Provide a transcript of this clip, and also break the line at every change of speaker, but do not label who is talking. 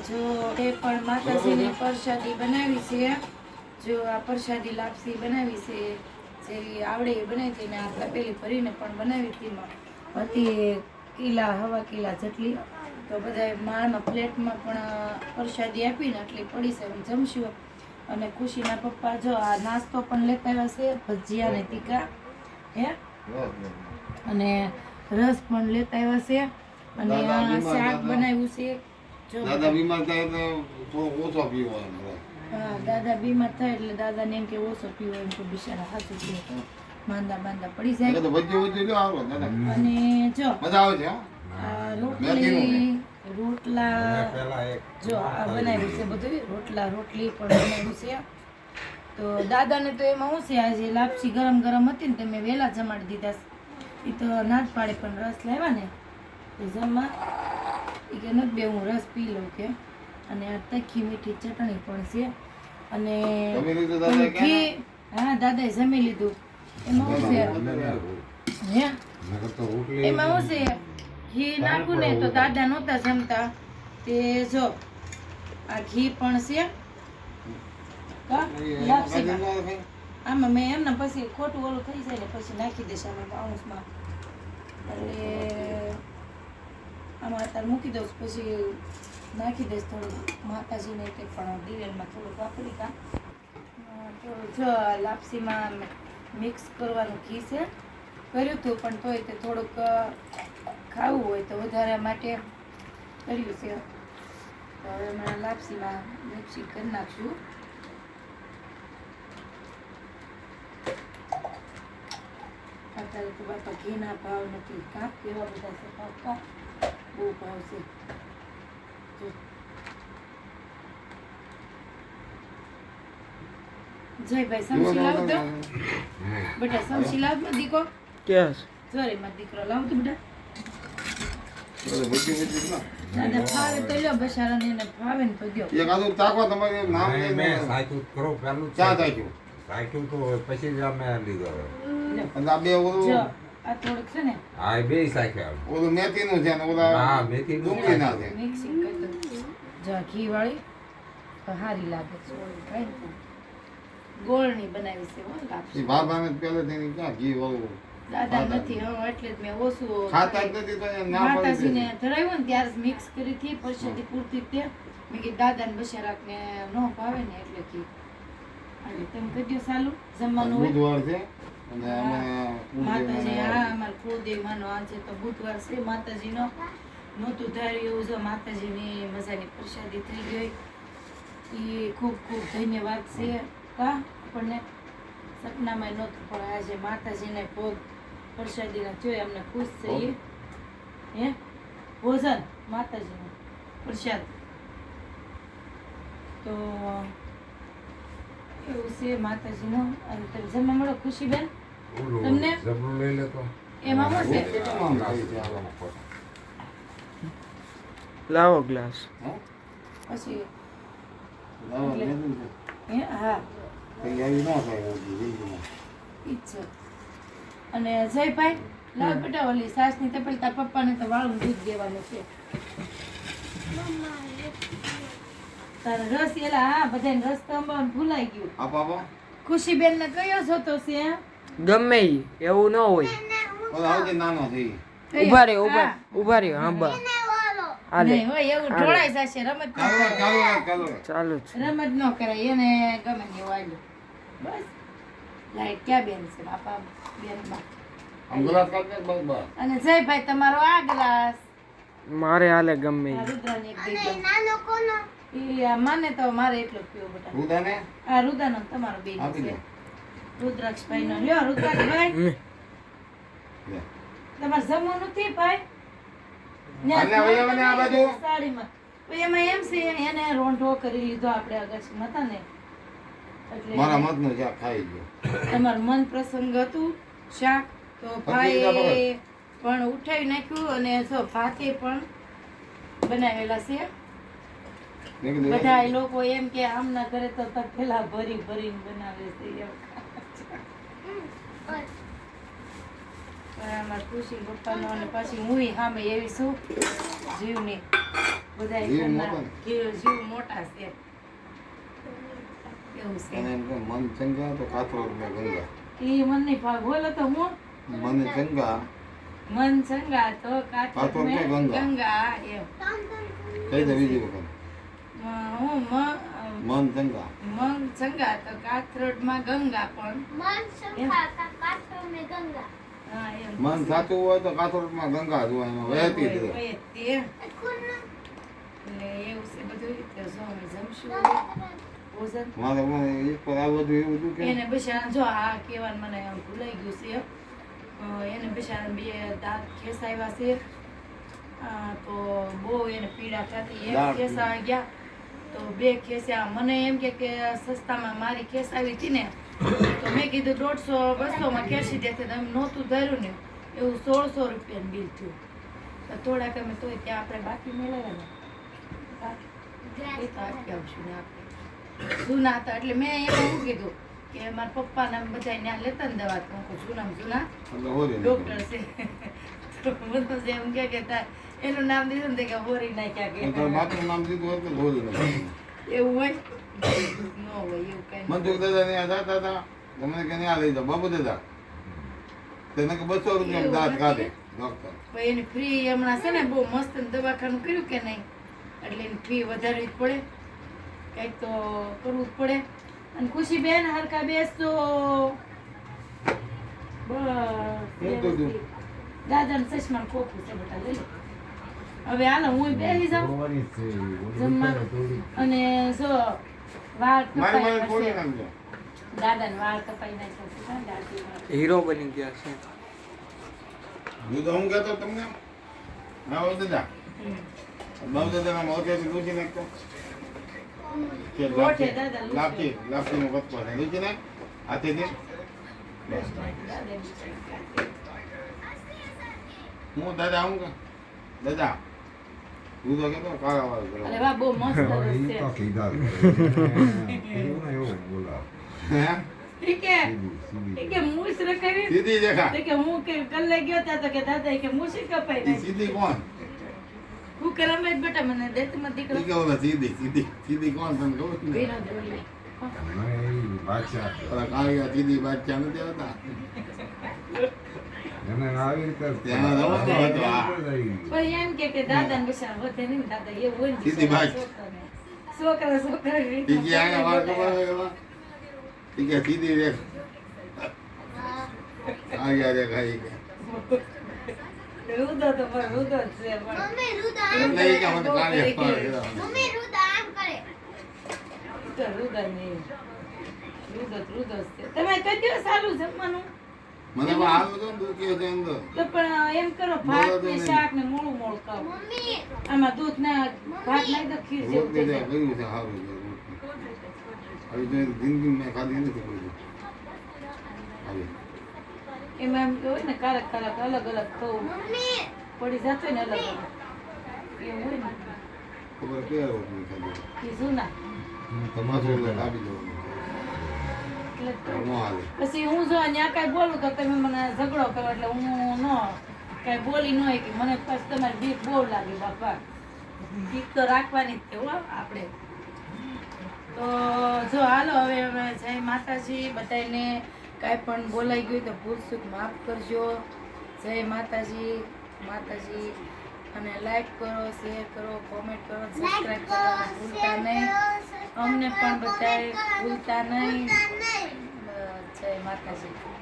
જો એ પણ માતાજીની પ્રસાદી બનાવી છે જો આ પ્રસાદી લાપસી બનાવી છે જેવી આવડે એ બનાવી હતી ને આ તપેલી ભરીને પણ બનાવી હતી હતી કિલા હવા કિલા જેટલી તો બધા માળમાં પ્લેટમાં પણ પ્રસાદી આપીને આટલી પડી છે જમશું અને ખુશીના પપ્પા જો આ નાસ્તો પણ લેતા આવ્યા છે ભજીયા ને ટીકા હે અને રસ પણ લેતા આવ્યા છે. અને
દાદા
આ શાક બનાવ્યું છે જો
દાદા બીમાર થાય તો થોડો ઓછો પીવો
હા દાદા બીમાર થાય એટલે દાદાને એમ કે ઓછો પીવો એમ તો બિચારા હાથું પીવો માંદા માંદા પડી જાય.
તો વચ્ચે વચ્ચે લ્યો આવો દાદા.
અને જો
મજા આવે છે
આ રોટલી રોટલા જો આ બનાવ્યું છે બધું રોટલા રોટલી પણ બનાવ્યું છે. તો દાદાને તો એમાં શું છે આજે લાપસી ગરમ ગરમ હતી ને તમે વહેલા જમાડી દીધા એ તો ના જ પાડે પણ રસ લાવ્યા ને. જમવા એ કે નથી બે હું રસ પી લઉં કે. અને આ તખી મીઠી ચટણી પણ છે. અને
જમી લીધું દાદા કે
ઘી હા દાદાએ જમી લીધું. એમાં શું છે? હે? એમાં શું છે? ઘી નાખું ને તો દાદા નહોતા જમતા. તે જો આ ઘી પણ છે. આમાં મેં એમને પછી ખોટું ઓલું થઈ જાય ને પછી નાખી દઈશ આમાં પાઉસમાં એટલે આમાં અત્યારે મૂકી દઉં. પછી નાખી દઈશ થોડું. માતાજીને તે પણ દિવેલમાં થોડું વાપરી કા. તો જો લાપસીમાં મિક્સ કરવાનું ઘી છે. કર્યું હતું, પણ તોય તે થોડુંક ખાવું હોય તો વધારે માટે કર્યું છે. તો હવે મને લાપસીમાં મિક્સી કરી નાખશું. અત્યારે તો બાપા ઘીના ભાવ નથી. કા કેવા બધા છે ભાવ કા બહુ ભાવ જય ભાઈ સમસી લાવ તો. બેટા સમસી લાવ તો દીકો.
કેસ
સોરી માં દીકરો લાવ તો બેટા. દાદા ફાવે તો લ્યો બસારાને એને ફાવે ને તો ગયો
એક આદુ તાકવા તમારે નામ
મેં મેં સાચું કરો પેલું
ચા ચાખ્યું
સાચું તો પછી જ અમે લીધો.
અને આ બે ઓલું
આ થોડુંક છે ને?
બે સાખ્યા
ઓલું મેથીનું છે ને
હા
ઓલા
મેથી
ડુંગળી ના છે.
મિક્સિંગ કરી દઉં. જો ઘી વાળી તો સારી લાગે છે ગોળની બનાવી છે હો લાપસી.
એ ભાભાને પહેલેથી ક્યાં ઘી વાળું?
દાદા નથી હવે એટલે જ મેં ઓછું
ખાતા જ નથી તો ના પાડી
માતાજીને. ધરાવ્યું ને ત્યારે મિક્સ કરી હતી પરસાદી પૂરતી તે મેં કીધું દાદાને બશેરાકને ન ભાવે ને એટલે કે. અને તમે કહી દો ચાલુ જમવાનું હોય.
બુધવાર છે? અને અમે
માતાજી હા અમારા કુળદેવ માનો આ છે. તો બુધવાર છે માતાજીનો નહોતું ધાર્યું એવું જો માતાજીની મજાની પ્રસાદી થઈ ગઈ. એ ખૂબ ખૂબ ધન્યવાદ છે. કા આપણને સપનામાં નહોતું પણ આજે માતાજીને ભોગ પ્રસાદીના જોઈ અમને ખુશ થઈએ હે? ભોજન માતાજીનું પ્રસાદ. તો એવું છે માતાજીનું અને તમે જમવા મળો ખુશીબેન તમને?
જબરું લઈ લેતો
એમાં શું છે?
કેટલામાં થાય છે આ?
લાવો ગ્લાસ
પછી. હે?
ન
અને જયભાઈ લાવ બેટા ઓલી સાસની તપેલી તાર પપ્પાને તો વાળું દૂધ દેવાનું છે. તારે રસ એલા હા બધાને રસ તો અંબાવાનું ભૂલાઈ ગયું.
આપો, આપો.
ખુશીબેન ને કયો જોતો છે સે
ગમે ઈ એવું ન હોય.
ઓલો આવજે નાનો છે
ઊભા રહ્યો
ઊભા
ઊભા રહ્યો હા બા હાલે
હોય એવું ઢોળાઈ જશે રમત
ચાલો ચાલો ચાલો.
ચાલુ જ.
રમત ન કરાય એને ગમે વાળ્યું બસ. લાઈટ ક્યાં બેન છે બાપા બેન બા. અને જયભાઈ તમારો આ ગ્લાસ.
મારે હાલે ગમે
નાનો
ઈ
રુદ્રાને એક દઈ દો. ઈ આ માને તો મારે એટલો પીવો બેટા
રૂદાને?
આ રુદાનો તમારો બેન છે. રુદ્રાક્ષભાઈ નો લ્યો રુદ્રાક્ષભાઈ. તમારે જમવાનું નથી ભાઈ?
આને હવે મને આ બાજુ.
સાડીમાં. એમાં એમ છે એને રોંઢો કરી લીધો આપણે અગાશીમાં હતા ને
મારા
એટલે
મતનું શાક ખાઈ ગયો.
તમારું મન પ્રસંગ હતું. શાક તો ભાઈ પણ ઉઠાવી નાખ્યું અને જો ભાતે પણ બનાવેલા છે. બધા એ લોકો એમ કે આમના ઘરે તો તપેલા ભરી ભરીને બનાવે છે એમ. પણ ખુશી પપ્પાનો અને પાછી હું સામે એવી છું જીવની. બધાય
જીવ
ઘરના
મોટો
છે. એવું છે.
મન ચંગા તો કાતરો ગંગા.
ઈ મન નહીં ભાગ બોલો તો હું.
મન ચંગા.
મન ચંગા તો
કાતરો ગંગા.
એમ.
કહી દે બીજી વખત.
હું મ-
મન ગંગા.
મન સંગા તો કાથરોડમાં ગંગા પણ. હા ગંગા
મન સાચું હોય તો કાથરોડમાં ગંગા જોવા એમાં વહેતી જ.
એટલે એવું છે બધું તો જો જમશું.
મારે એક પર આ બધું એવું હતું કે
એને બિચારા જો આ કહેવાનું મને ભૂલાઈ ગયું છે. એને બિચારા બે દાંત ખેસાવ્યા છે. તો બહુ એને પીડા થતી. એ
દાંત.
ગયા. તો બે ખેસ્યા મને એમ કે કે સસ્તામાં મારી ખેસ આવી હતી ને તો મેં કીધું દોઢસો બસોમાં ખેંચી દેશે તમે નહોતું ધર્યું ને એવું સોળસો રૂપિયાનું બિલ થયું. તો થોડાક અમે તોય ત્યાં આપણે બાકી મેળવ્યા ને આપી આવશું ને આપણે. જૂના હતા એટલે મેં એમાં શું કીધું કે મારા પપ્પા ને બધા ત્યાં લેતા ને દવા તો જૂના જૂના? ડોક્ટર છે. તો બધું એમ કે તાર એનું નામ દીધું ને કે હોરી નાખ્યા કે
માત્ર નામ દીધું હોત કે ગોરી નાખ્યા.
એવું હોય? ન હોય એવું કઈ
મનસુખ દાદા ને જતા હતા. તમને કે ત્યાં લઈ જાઓ બાબુ દાદા. તેને કે બસો રૂપિયા દાંત કાઢે ડોક્ટર
પણ એની ફ્રી હમણાં છે ને બહુ મસ્ત દવાખાનું કર્યું કે નહીં? એટલે એની ફી વધારવી જ પડે. કંઈક તો કરવું જ પડે. અને ખુશીબેન હરકા બેસજો
હું તો જો.
બસ ચશ્મા ખોખું છે બેટા લઈ લો. હવે હાલો હું બેસી જાઉં. જમવા. અને જો વાળ
મારી
કપાઈ પડશે દાદાને વાળ કપાઈ નાખ્યા છે?
હીરો બની ગયા છે.
હું તો હું કહેતો તમને હા હોય દાદા. બાબુ દાદાના મોઢેથી લૂછી નાખતો કે
મોઢે
લાપસી
દાદા લૂછી.
લાપસી લાપસીનો કચકો છે. લૂછી નાખ હાથેથી. હું દાદા આવું કે દાદા હું તો કહેતો કાળા વાળો કરો
અરે વાહ બહુ મસ્ત રસ છે
તો કીધા જ કરે. એવું ને એવું બોલાવે.
હે
ઈ કે
સીધી, સીધી.
ઈ કે મૂછ રખાવી
સીધી દેખા
કે હું કે કલ્લે ગયો તા તો કે દાદા કે મૂછ ય કપાઈ નાખી
સીધી કોણ
હું કે રમેશ બેટા મને દેત મત દીકરો
ઈ કે ઓલા સીધી સીધી સીધી કોણ તમને ખબર છે ને?
વિનોદ બોલી.
અમે ઈ બાદશાહ.
કાળિયા સીધી બાદશાહ નથી આવતા
એને આવી રીતે
ત્યાં રમતો હતો, આ.
પણ એમ કે કે દાદા ને બિચારા વધે નહીં ને દાદા એવું હોય ને
સીધી વાત.
છોકરા છોકરા
ઈ કે આયા વાળ કપાવે એવા ઈ કે સીધી રેખ કાળિયા રેખા ઈ કે
રુદો તો પણ રુદો જ છે પણ
એટલે ઈ કે મને કાળિયા વાળ કરાવે.
તો રુદો નહીં રુદો જ રુદો જ છે તમે કઈ દિવસ સારું જમવાનું
મને પણ હાલ તો દુખી છે અંદર
તો. પણ એમ કરો ભાત ને શાક ને મોળું મોળું મમ્મી. આમાં દૂધ ના ભાત નાખી દો ખીર જેવું થઈ જાય.
કર્યું છે સારું છે હવે તો જિંદગી મેં ખાધી નથી કોઈ હવે
એમાં એમ હોય ને કારક કારક અલગ અલગ ખાવું પડી જતો ને અલગ અલગ. એવું હોય ને.
ખબર કયા રોટલી ખાધી?
એ જૂના.
તમારું એટલે કાપી દેવાનું.
પછી હું જો ત્યાં કાંઈ બોલું તો તમે મને ઝઘડો કરો એટલે હું ન કાંઈ બોલી ન હોય કે મને પછી તમારી બીક બહુ લાગે બાપા. બીક તો રાખવાની જ છે હો આપણે. તો જો હાલો હવે અમે જય માતાજી બધાને કાંઈ પણ બોલાઈ ગયું તો ભૂલ ચૂક માફ કરજો. જય માતાજી માતાજી. અને લાઈક કરો શેર કરો કોમેન્ટ કરો સબસ્ક્રાઈબ કરવાનું ભૂલતા નહીં. અમને પણ બધાએ ભૂલતા નહીં. જય માતાજી.